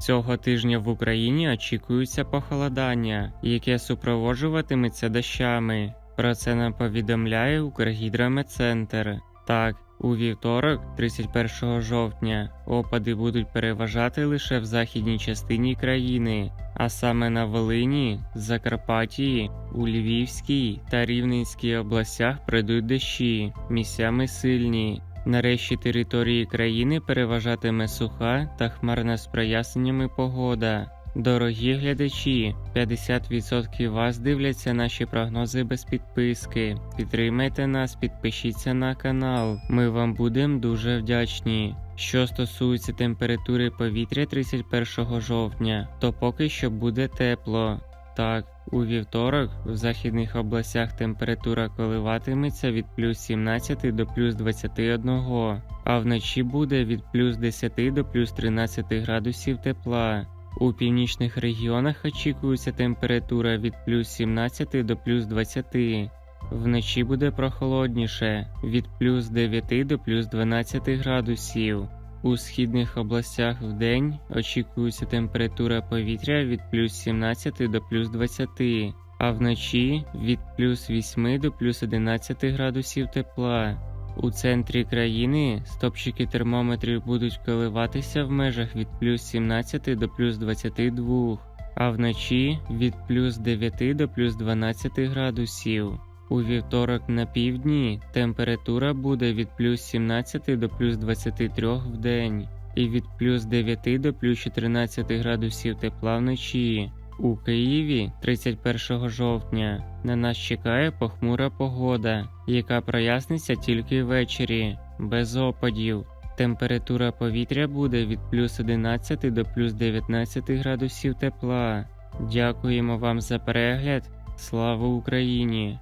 Цього тижня в Україні очікується похолодання, яке супроводжуватиметься дощами. Про це нам повідомляє Укргідрометцентр. Так, у вівторок, 31 жовтня, опади будуть переважати лише в західній частині країни, а саме на Волині, Закарпатті, у Львівській та Рівненській областях пройдуть дощі, місцями сильні. Нарешті території країни переважатиме суха та хмарна з проясненнями погода. Дорогі глядачі, 50% вас дивляться наші прогнози без підписки. Підтримайте нас, підпишіться на канал. Ми вам будемо дуже вдячні. Що стосується температури повітря 31 жовтня, то поки що буде тепло. Так, у вівторок в західних областях температура коливатиметься від плюс 17 до плюс 21, а вночі буде від плюс 10 до плюс 13 градусів тепла. У північних регіонах очікується температура від плюс 17 до плюс 20. Вночі буде прохолодніше від плюс 9 до плюс 12 градусів. У східних областях в день очікується температура повітря від плюс 17 до плюс 20, а вночі від плюс 8 до плюс 11 градусів тепла. У центрі країни стопчики термометрів будуть коливатися в межах від плюс 17 до плюс 22, а вночі від плюс 9 до плюс 12 градусів. У вівторок на півдні температура буде від плюс 17 до плюс 23 в день і від плюс 9 до плюс 14 градусів тепла вночі. У Києві 31 жовтня на нас чекає похмура погода, яка проясниться тільки ввечері, без опадів. Температура повітря буде від плюс 11 до плюс 19 градусів тепла. Дякуємо вам за перегляд. Слава Україні!